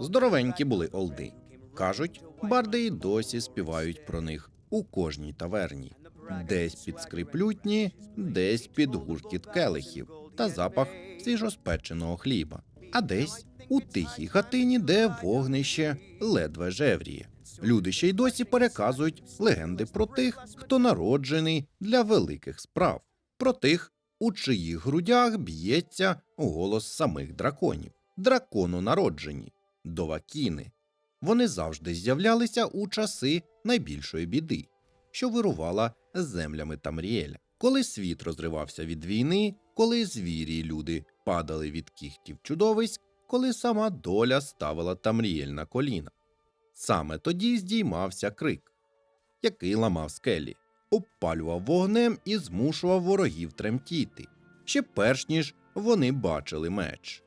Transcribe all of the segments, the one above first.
Здоровенькі були олди. Кажуть, барди й досі співають про них у кожній таверні. Десь під скрип лютні, десь під гуркіт келихів та запах свіжоспеченого хліба, а десь у тихій хатині, де вогнище ледве жевріє. Люди ще й досі переказують легенди про тих, хто народжений для великих справ, про тих, у чиїх грудях б'ється голос самих драконів, дракононароджені, довакіни. Вони завжди з'являлися у часи найбільшої біди, що вирувала землями Тамріеля, коли світ розривався від війни, коли звірі й люди падали від кіхтів чудовиськ, коли сама доля ставила Тамріель на коліна. Саме тоді здіймався крик, який ламав скелі, обпалював вогнем і змушував ворогів тремтіти, ще перш ніж вони бачили меч.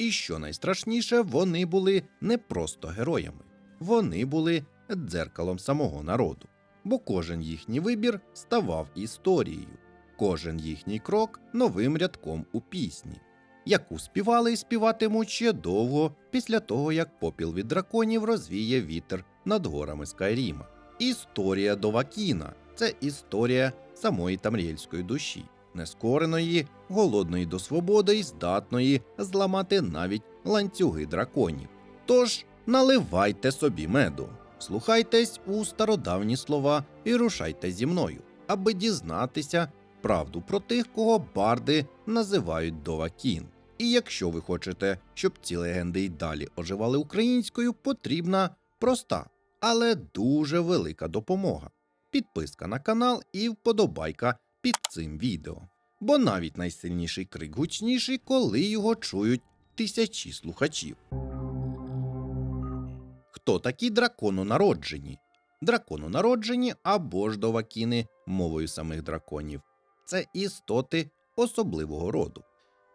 І що найстрашніше, вони були не просто героями, вони були дзеркалом самого народу, бо кожен їхній вибір ставав історією, кожен їхній крок новим рядком у пісні, яку співали і співатимуть ще довго після того, як попіл від драконів розвіє вітер над горами Скайріма. Історія Довакіна це історія самої тамріельської душі, нескореної, голодної до свободи і здатної зламати навіть ланцюги драконів. Тож наливайте собі меду, слухайтесь у стародавні слова і рушайте зі мною, аби дізнатися правду про тих, кого барди називають Довакін. І якщо ви хочете, щоб ці легенди й далі оживали українською, потрібна проста, але дуже велика допомога. Підписка на канал і вподобайка під цим відео. Бо навіть найсильніший крик гучніший, коли його чують тисячі слухачів. Хто такі дракононароджені? Дракононароджені або ж довакіни мовою самих драконів. Це істоти особливого роду.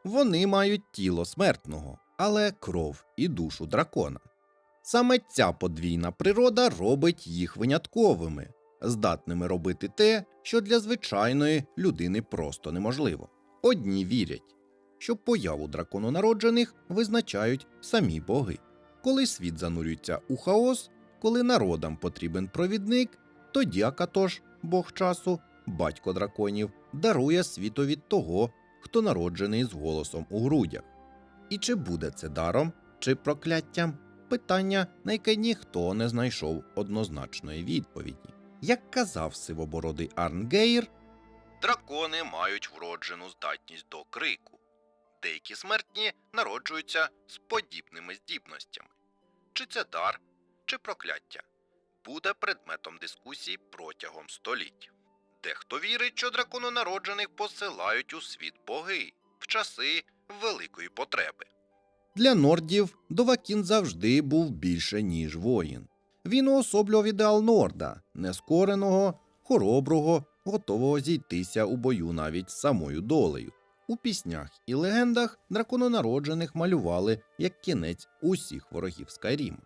Вони мають тіло смертного, але кров і душу дракона. Саме ця подвійна природа робить їх винятковими, здатними робити те, що для звичайної людини просто неможливо. Одні вірять, що появу дракононароджених визначають самі боги. Коли світ занурюється у хаос, коли народам потрібен провідник, тоді Акатош, бог часу, батько драконів, дарує світові того, хто народжений з голосом у грудях. І чи буде це даром, чи прокляттям? Питання, на яке ніхто не знайшов однозначної відповіді. Як казав сивобородий Арнгейр, дракони мають вроджену здатність до крику. Деякі смертні народжуються з подібними здібностями. Чи це дар, чи прокляття буде предметом дискусій протягом століть. Дехто вірить, що дракононароджених посилають у світ боги в часи великої потреби. Для нордів Довакін завжди був більше, ніж воїн. Він уособлював ідеал Норда, нескореного, хороброго, готового зійтися у бою навіть з самою долею. У піснях і легендах дракононароджених малювали як кінець усіх ворогів Скайрім.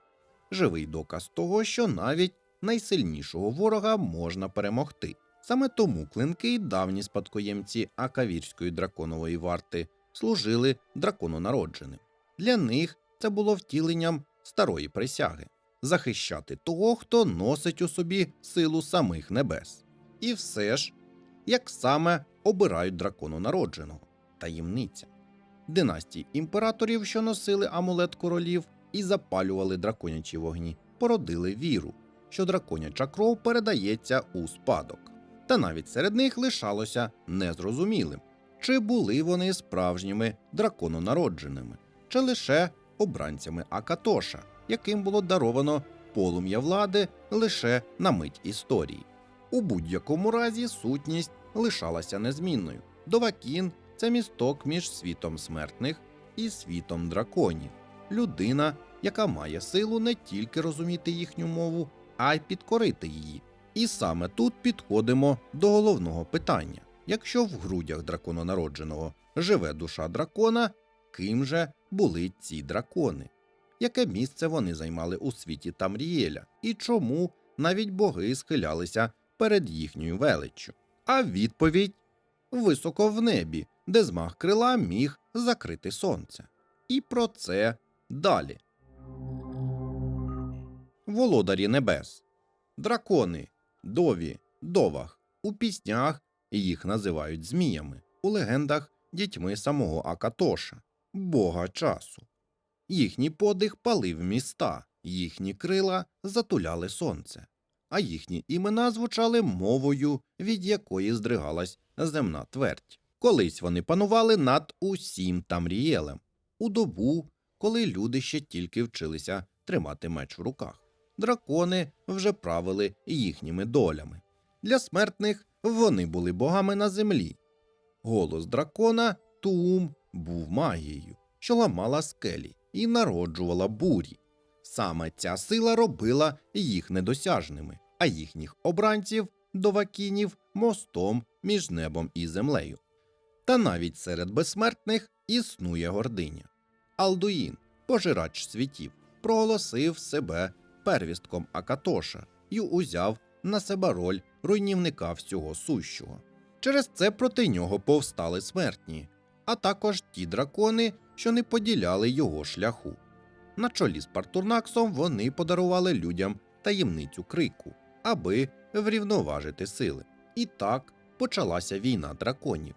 Живий доказ того, що навіть найсильнішого ворога можна перемогти. Саме тому клинки й давні спадкоємці Акавірської драконової варти служили дракононародженим. Для них це було втіленням старої присяги захищати того, хто носить у собі силу самих небес. І все ж, як саме обирають дракононародженого таємниця. Династії імператорів, що носили амулет королів і запалювали драконячі вогні, породили віру, що драконяча кров передається у спадок. Та навіть серед них лишалося незрозумілим, чи були вони справжніми дракононародженими, чи лише обранцями Акатоша, яким було даровано полум'я влади лише на мить історії. У будь-якому разі сутність лишалася незмінною. Довакін це місток між світом смертних і світом драконів, людина, яка має силу не тільки розуміти їхню мову, а й підкорити її. І саме тут підходимо до головного питання: якщо в грудях дракононародженого живе душа дракона, ким же були ці дракони? Яке місце вони займали у світі Тамрієля, і чому навіть боги схилялися перед їхньою величчю? А відповідь високо в небі, де змах крила міг закрити сонце. І про це далі. володарі небес. Дракони, дові, довах. У піснях їх називають зміями, у легендах дітьми самого Акатоша, бога часу. Їхній подих палив міста, їхні крила затуляли сонце, а їхні імена звучали мовою, від якої здригалась земна твердь. Колись вони панували над усім Тамрієлем, у добу, коли люди ще тільки вчилися тримати меч в руках. Дракони вже правили їхніми долями. Для смертних вони були богами на землі. Голос дракона Туум був магією, що ламала скелі і народжувала бурі. Саме ця сила робила їх недосяжними, а їхніх обранців довакінів мостом між небом і землею. Та навіть серед безсмертних існує гординя. Алдуїн, пожирач світів, проголосив себе первістком Акатоша і узяв на себе роль руйнівника всього сущого. Через це проти нього повстали смертні, а також ті дракони, що не поділяли його шляху. На чолі з Партурнаксом вони подарували людям таємницю крику, аби врівноважити сили. І так почалася війна драконів.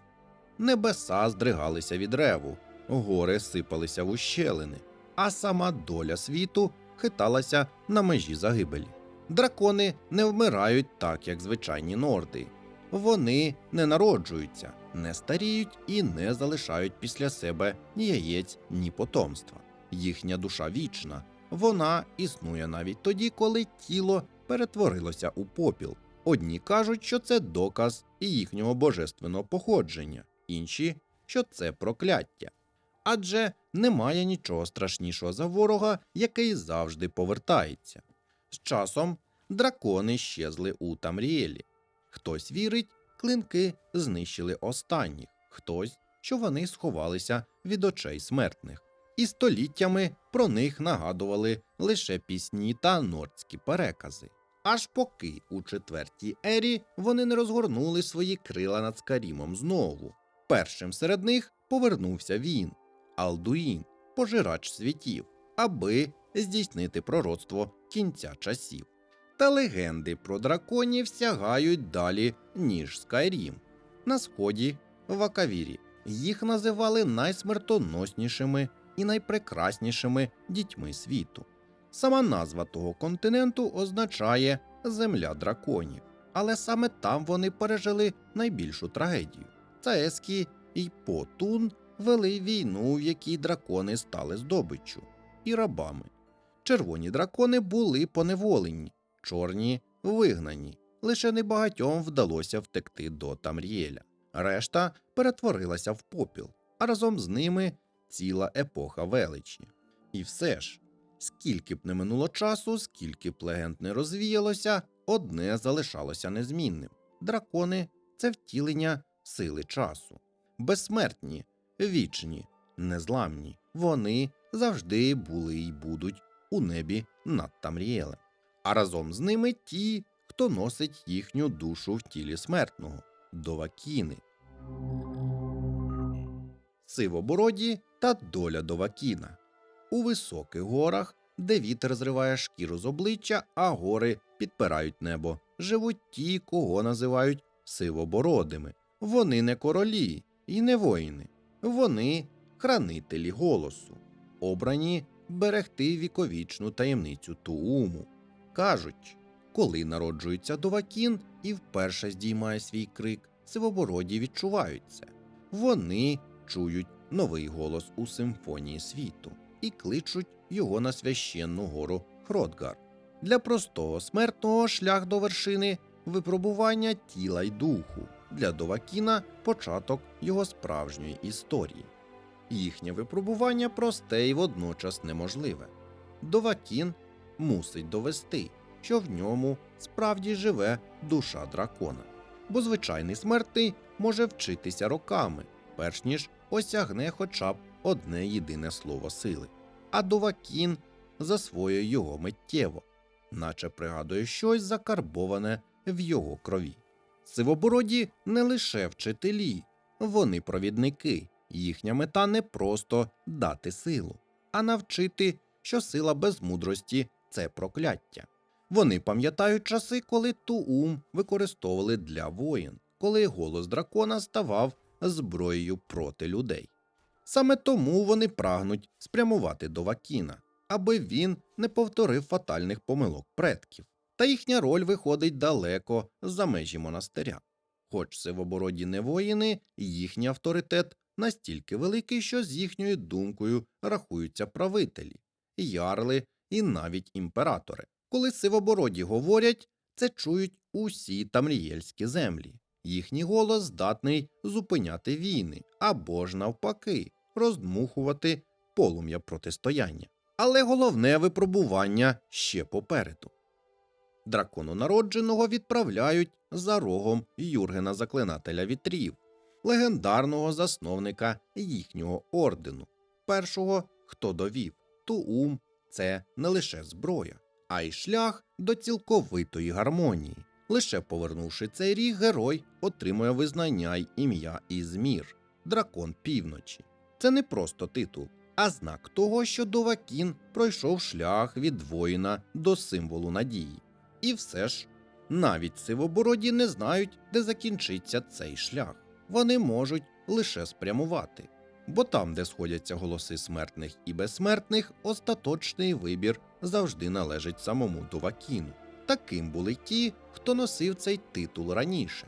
Небеса здригалися від реву, гори сипалися в ущелини, а сама доля світу хиталася на межі загибелі. Дракони не вмирають так, як звичайні норди. Вони не народжуються, не старіють і не залишають після себе ні яєць, ні потомства. Їхня душа вічна, вона існує навіть тоді, коли тіло перетворилося у попіл. Одні кажуть, що це доказ і їхнього божественного походження, інші, що це прокляття. Адже немає нічого страшнішого за ворога, який завжди повертається. З часом дракони щезли у Тамріелі. Хтось вірить, клинки знищили останніх, хтось, що вони сховалися від очей смертних. І століттями про них нагадували лише пісні та нордські перекази. Аж поки у четвертій ері вони не розгорнули свої крила над Скарімом знову. Першим серед них повернувся він, Алдуїн, пожирач світів, аби здійснити пророцтво кінця часів. Та легенди про драконів сягають далі, ніж Скайрім. На сході, в Акавірі, їх називали найсмертоноснішими і найпрекраснішими дітьми світу. Сама назва того континенту означає земля драконів, але саме там вони пережили найбільшу трагедію. Цаескі і Потун вели війну, в якій дракони стали здобиччю і рабами. Червоні дракони були поневолені, чорні вигнані. Лише небагатьом вдалося втекти до Тамрієля. Решта перетворилася в попіл, а разом з ними ціла епоха величі. І все ж, скільки б не минуло часу, скільки б легенд не розвіялося, одне залишалося незмінним: дракони це втілення сили часу, безсмертні, вічні, незламні. Вони завжди були і будуть у небі над Тамрієлем. А разом з ними ті, хто носить їхню душу в тілі смертного довакіни. Сивобороді та доля довакіна. У високих горах, де вітер зриває шкіру з обличчя, а гори підпирають небо, живуть ті, кого називають сивобородими. Вони не королі і не воїни, вони хранителі голосу, обрані берегти віковічну таємницю Тууму. Кажуть, коли народжується Довакін і вперше здіймає свій крик, сивобороді відчувають це. Вони чують новий голос у симфонії світу і кличуть його на священну гору Хродгар. Для простого смертного шлях до вершини випробування тіла й духу, для Довакіна початок його справжньої історії. Їхнє випробування просте і водночас неможливе. Довакін мусить довести, що в ньому справді живе душа дракона, бо звичайний смертний може вчитися роками, перш ніж осягне хоча б одне єдине слово сили. А Довакін засвоює його миттєво, наче пригадує щось закарбоване в його крові. Сивобороді не лише вчителі, вони провідники. Їхня мета не просто дати силу, а навчити, що сила без мудрості це прокляття. Вони пам'ятають часи, коли Туум використовували для воїн, коли голос дракона ставав зброєю проти людей. Саме тому вони прагнуть спрямувати до Вакіна, аби він не повторив фатальних помилок предків. Та їхня роль виходить далеко за межі монастиря. Хоч сивобороді не воїни, їхній авторитет настільки великий, що з їхньою думкою рахуються правителі, ярли і навіть імператори. Коли сивобороді говорять, це чують усі тамрієльські землі. Їхній голос здатний зупиняти війни або ж навпаки, роздмухувати полум'я протистояння. Але головне випробування ще попереду. Дракону народженого відправляють за рогом Юргена Заклинателя вітрів, легендарного засновника їхнього ордену. Першого, хто довів, Туум це не лише зброя, а й шлях до цілковитої гармонії. Лише повернувши цей ріг, герой отримує визнання й ім'я Ізмір, дракон півночі. Це не просто титул, а знак того, що Довакін пройшов шлях від воїна до символу надії. І все ж, навіть сивобороді не знають, де закінчиться цей шлях. Вони можуть лише спрямувати. Бо там, де сходяться голоси смертних і безсмертних, остаточний вибір завжди належить самому Довакіну. Таким були ті, хто носив цей титул раніше.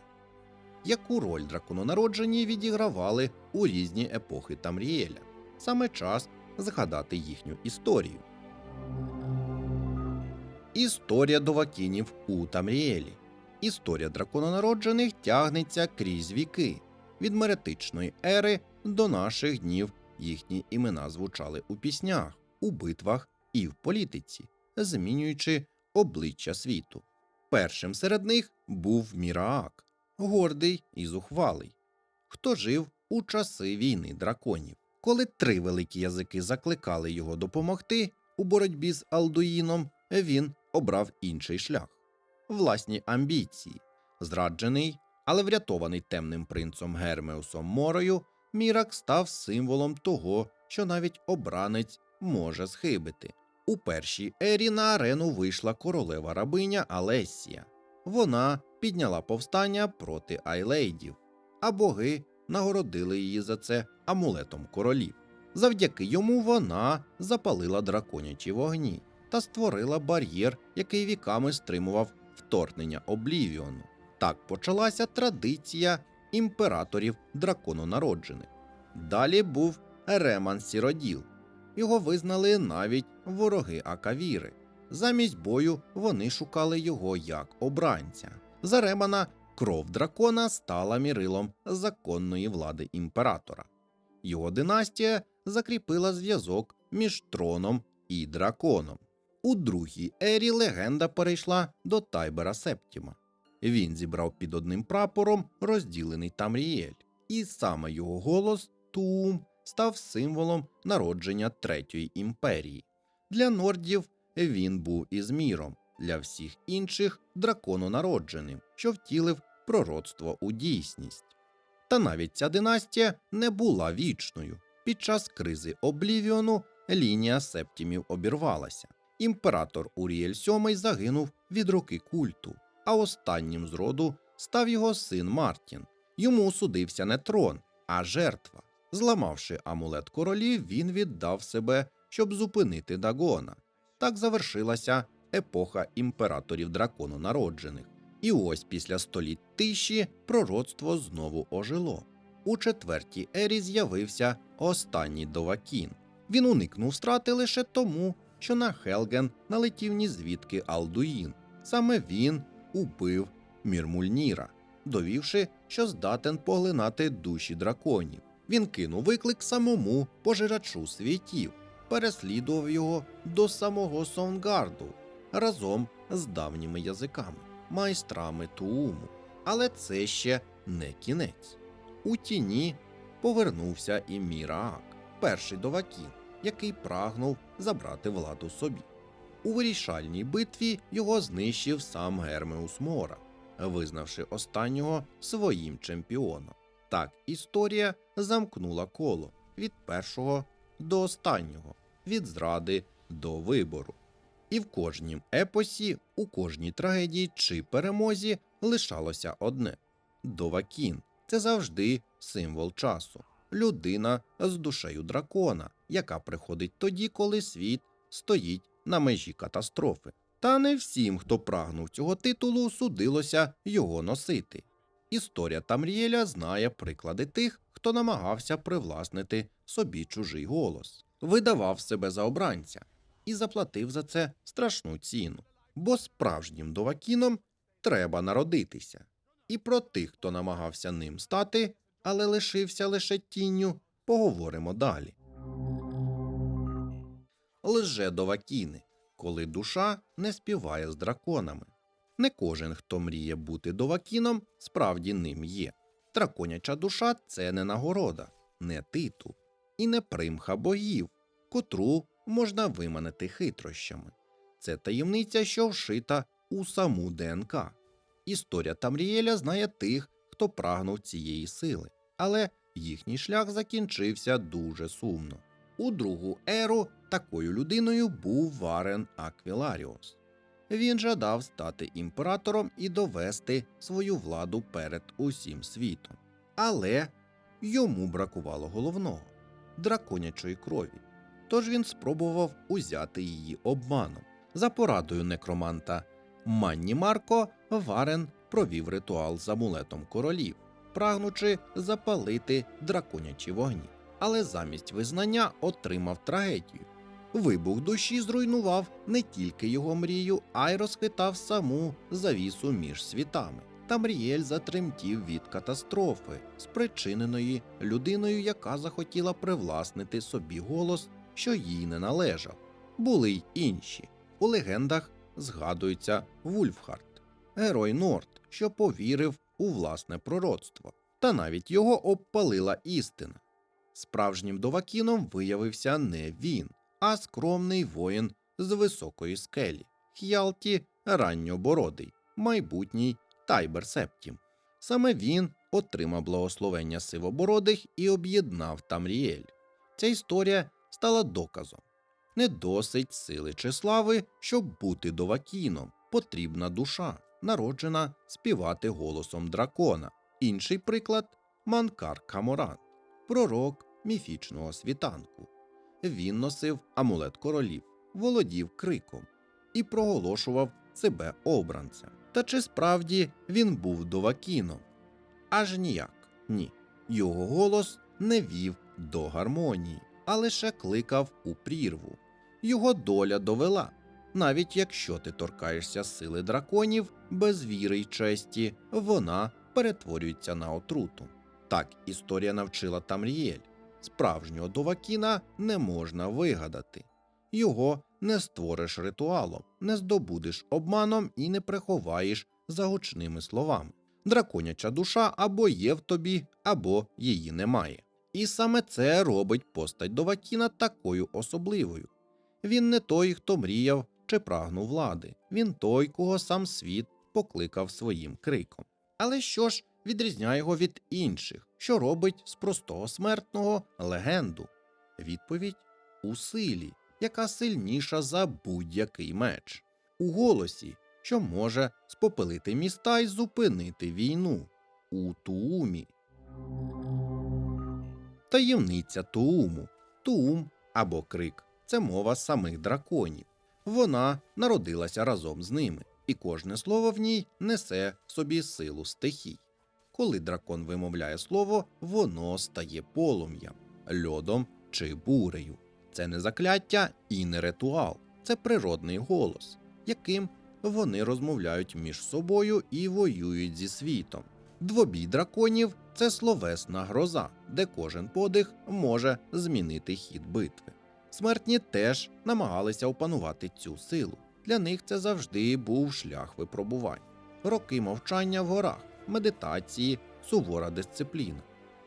Яку роль дракононароджені відігравали у різні епохи Тамріеля? Саме час згадати їхню історію. Історія Довакінів у Тамріелі. Історія дракононароджених тягнеться крізь віки. Від меретичної ери до наших днів їхні імена звучали у піснях, у битвах і в політиці, змінюючи обличчя світу. Першим серед них був Міраак, гордий і зухвалий, хто жив у часи війни драконів. Коли три великі язики закликали його допомогти у боротьбі з Алдуїном, він обрав інший шлях власні амбіції. Зраджений, але врятований темним принцом Гермеусом Морою, Мірак став символом того, що навіть обранець може схибити. У першій ері на арену вийшла королева рабиня Алесія. Вона підняла повстання проти айлейдів, а боги нагородили її за це амулетом королів. Завдяки йому вона запалила драконячі вогні та створила бар'єр, який віками стримував вторгнення Облівіону. Так почалася традиція імператорів дракононароджених. Далі був Реман Сіроділ. Його визнали навіть вороги Акавіри. Замість бою вони шукали його як обранця. За Ремана кров дракона стала мірилом законної влади імператора. Його династія закріпила зв'язок між троном і драконом. У другій ері легенда перейшла до Тайбера Септіма. Він зібрав під одним прапором розділений Тамріель, і саме його голос Туум став символом народження Третьої імперії. Для нордів він був ізміром, для всіх інших дракононародженим, що втілив пророцтво у дійсність. Та навіть ця династія не була вічною. Під час кризи Облівіону лінія септімів обірвалася. Імператор Уріель VII загинув від руки культу, а останнім з роду став його син Мартін. Йому судився не трон, а жертва. Зламавши амулет королів, він віддав себе, щоб зупинити Дагона. Так завершилася епоха імператорів дракону народжених. І ось після століть тиші пророцтво знову ожило. У четвертій ері з'явився останній Довакін. Він уникнув страти лише тому, що на Хелген налетів ні звідки Алдуїн. Саме він убив Мірмульніра, довівши, що здатен поглинати душі драконів. Він кинув виклик самому пожирачу світів, переслідував його до самого Сонгарду разом з давніми язиками, майстрами Тууму. Але це ще не кінець. У тіні повернувся і Міраак, перший довакін, який прагнув забрати владу собі. У вирішальній битві його знищив сам Гермеус Мора, визнавши останнього своїм чемпіоном. Так історія замкнула коло від першого до останнього, від зради до вибору. І в кожнім епосі, у кожній трагедії чи перемозі лишалося одне Довакін це завжди символ часу, людина з душею дракона, яка приходить тоді, коли світ стоїть на межі катастрофи. Та не всім, хто прагнув цього титулу, судилося його носити. Історія Тамрієля знає приклади тих, хто намагався привласнити собі чужий голос, видавав себе за обранця і заплатив за це страшну ціну. Бо справжнім довакіном треба народитися. І про тих, хто намагався ним стати, але лишився лише тінню, поговоримо далі. Лже довакіни, коли душа не співає з драконами. Не кожен, хто мріє бути довакіном, справді ним є. Драконяча душа це не нагорода, не титул і не примха богів, котру можна виманити хитрощами. Це таємниця, що вшита у саму ДНК. Історія Тамрієля знає тих, хто прагнув цієї сили, але їхній шлях закінчився дуже сумно. У другу еру такою людиною був Варен Аквіларіус. Він жадав стати імператором і довести свою владу перед усім світом. Але йому бракувало головного драконячої крові. Тож він спробував узяти її обманом. За порадою некроманта Манні Марко Варен провів ритуал з амулетом королів, прагнучи запалити драконячі вогні. Але замість визнання отримав трагедію. Вибух душі зруйнував не тільки його мрію, а й розхитав саму завісу між світами. Тамрієль затремтів від катастрофи, спричиненої людиною, яка захотіла привласнити собі голос, що їй не належав. Були й інші. У легендах згадується Вульфхард, герой Норд, що повірив у власне пророцтво, та навіть його обпалила істина. Справжнім довакіном виявився не він, а скромний воїн з високої скелі, Х'ялті ранньобородий, майбутній Тайбер Септім. Саме він отримав благословення сивобородих і об'єднав Тамріель. Ця історія стала доказом. Не досить сили чи слави, щоб бути довакіном. Потрібна душа, народжена співати голосом дракона. Інший приклад Манкар Каморан, пророк міфічного світанку. Він носив амулет королів, володів криком і проголошував себе обранцем. Та чи справді він був довакіном? Аж ніяк ні. Його голос не вів до гармонії, а лише кликав у прірву. Його доля довела. Навіть якщо ти торкаєшся сили драконів без віри й честі, вона перетворюється на отруту. Так історія навчила Тамрієль. Справжнього довакіна не можна вигадати. Його не створиш ритуалом, не здобудеш обманом і не приховаєш за гучними словами. Драконяча душа або є в тобі, або її немає. І саме це робить постать Довакіна такою особливою. Він не той, хто мріяв чи прагнув влади, він той, кого сам світ покликав своїм криком. Але що ж відрізняє його від інших, що робить з простого смертного легенду? Відповідь у силі, яка сильніша за будь-який меч, у голосі, що може спопелити міста й зупинити війну, у туумі. Таємниця Тууму. Туум або крик це мова самих драконів. Вона народилася разом з ними, і кожне слово в ній несе в собі силу стихій. Коли дракон вимовляє слово, воно стає полум'ям, льодом чи бурею. Це не закляття і не ритуал, це природний голос, яким вони розмовляють між собою і воюють зі світом. Двобій драконів це словесна гроза, де кожен подих може змінити хід битви. Смертні теж намагалися опанувати цю силу. Для них це завжди був шлях випробувань, роки мовчання в горах, медитації, сувора дисципліна.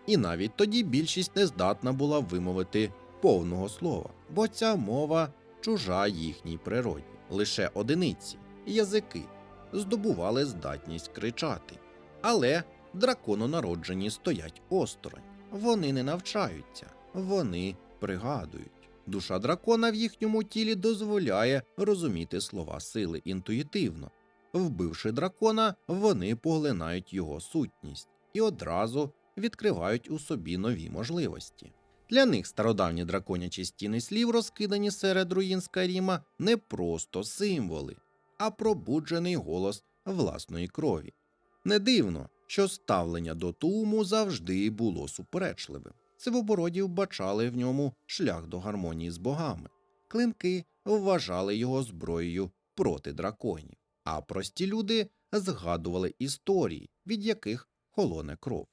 І навіть тоді більшість не здатна була вимовити повного слова, бо ця мова чужа їхній природі. Лише одиниці, язики, здобували здатність кричати. Але дракононароджені стоять осторонь. Вони не навчаються, вони пригадують. Душа дракона в їхньому тілі дозволяє розуміти слова сили інтуїтивно. Вбивши дракона, вони поглинають його сутність і одразу відкривають у собі нові можливості. Для них стародавні драконячі стіни слів, розкидані серед руїн Скаріма, не просто символи, а пробуджений голос власної крові. Не дивно, що ставлення до Тууму завжди було суперечливим. Сивобороді вбачали в ньому шлях до гармонії з богами. Клинки вважали його зброєю проти драконів, а прості люди згадували історії, від яких холоне кров.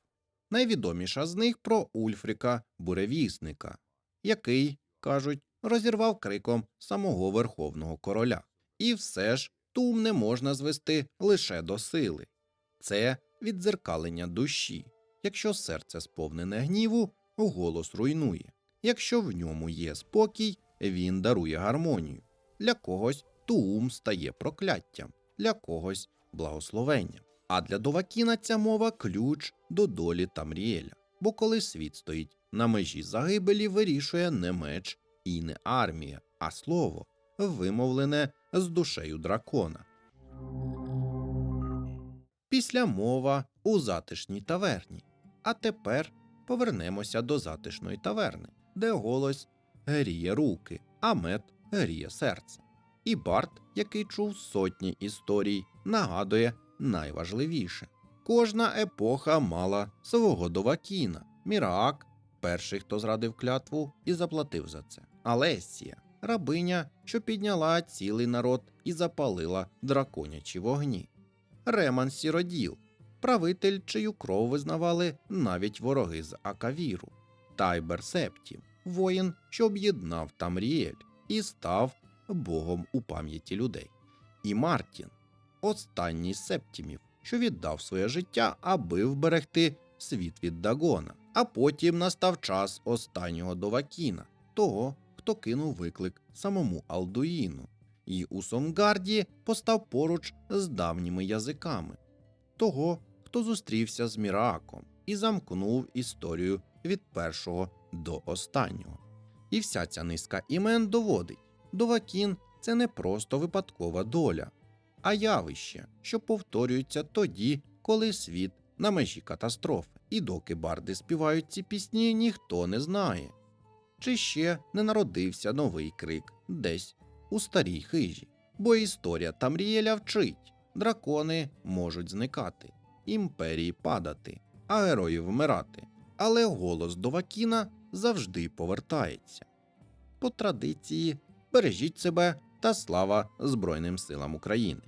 Найвідоміша з них про Ульфріка Буревісника, який, кажуть, розірвав криком самого верховного короля. І все ж тум не можна звести лише до сили. Це віддзеркалення душі. Якщо серце сповнене гніву, голос руйнує. Якщо в ньому є спокій, він дарує гармонію. Для когось туум стає прокляттям, для когось благословенням. А для Довакіна ця мова ключ до долі Тамріеля. Бо коли світ стоїть на межі загибелі, вирішує не меч і не армія, а слово, вимовлене з душею дракона. Після мова у затишній таверні. А тепер повернемося до затишної таверни, де голос гріє руки, а мед гріє серце. І Барт, який чув сотні історій, нагадує найважливіше. Кожна епоха мала свого довакіна. Міраак, перший, хто зрадив клятву і заплатив за це. Алесія, рабиня, що підняла цілий народ і запалила драконячі вогні. Реман Сіроділ, правитель, чию кров визнавали навіть вороги з Акавіру. Тайбер Септів, воїн, що об'єднав Тамріель і став богом у пам'яті людей. І Мартін, останній з септімів, що віддав своє життя, аби вберегти світ від Дагона. А потім настав час останнього Довакіна, того, хто кинув виклик самому Алдуїну, і у Сомгарді постав поруч з давніми язиками, того, хто зустрівся з Мірааком і замкнув історію від першого до останнього. І вся ця низка імен доводить, Довакін це не просто випадкова доля, а явище, що повторюється тоді, коли світ на межі катастрофи. І доки барди співають ці пісні, ніхто не знає. Чи ще не народився новий крик десь у старій хижі. Бо історія Тамрієля вчить дракони можуть зникати, імперії падати, а герої вмирати. Але голос Довакіна завжди повертається. По традиції бережіть себе та слава Збройним силам України.